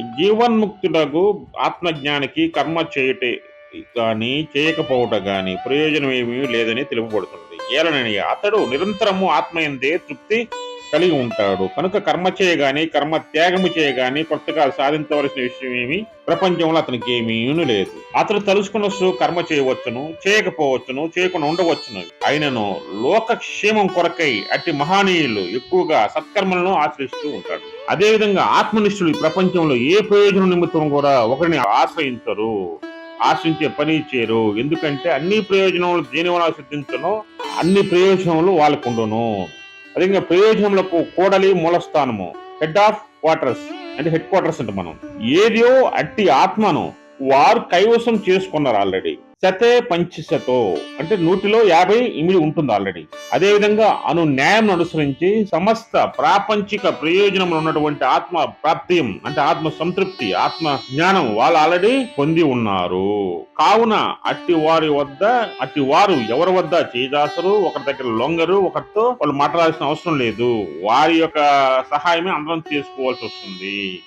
జీవన్ముక్తులకు ఆత్మజ్ఞానికి కర్మ చేయటే కానీ చేయకపోవట కానీ ప్రయోజనం ఏమీ లేదని తెలుపబడుతున్నది ఏలనని అతడు నిరంతరము ఆత్మయందే తృప్తి కలిగి ఉంటాడు. కనుక కర్మ చేయగాని కర్మ త్యాగము చేయగాని కొత్తగా సాధించవలసిన విషయం ఏమి? ప్రపంచంలో అతనికి ఏమీ లేదు. అతడు తలుసుకున్న కర్మ చేయవచ్చును చేయకపోవచ్చును చేయకుండా ఉండవచ్చును. అయినను లోకక్షేమం కొరకై అట్టి మహానీయులు ఎక్కువగా సత్కర్మలను ఆశ్రయిస్తూ ఉంటాడు అదేవిధంగా ఆత్మనిష్ఠులు ఈ ప్రపంచంలో ఏ ప్రయోజనం నిమిత్తం కూడా ఒకరిని ఆశ్రయించరు. ఆశించే పని చేయరు ఎందుకంటే అన్ని ప్రయోజనములు దేని వల్ల సిద్ధించను అన్ని ప్రయోజనములు వాళ్ళకు ఉండును అదేవిధంగా ప్రయోజనములకు కూడలి మూలస్థానము హెడ్ ఆఫ్ క్వార్టర్స్ అంటే హెడ్ క్వార్టర్స్ అంటే మనం. ఏదో అట్టి ఆత్మను వారు కైవసం చేసుకున్నారు ఆల్రెడీ. శతే పంచశతో అంటే నూటిలో యాభై ఇమిడి ఉంటుంది ఆల్రెడీ. అదే విధంగా అను న్యాయం అనుసరించి సమస్త ప్రాపంచిక ప్రయోజనములు ఉన్నటువంటి ఆత్మ ప్రాప్తియం అంటే ఆత్మ సంతృప్తి ఆత్మ జ్ఞానం వాళ్ళు ఆల్రెడీ పొంది ఉన్నారు. కావున అట్టి వారి వద్ద అట్టి వారు ఎవరి వద్ద? చేజాసరు ఒకరి దగ్గర లొంగరు ఒకరితో వాళ్ళు మాట్లాడాల్సిన అవసరం లేదు. వారి యొక్క సహాయమే అందరం చేసుకోవాల్సి వస్తుంది.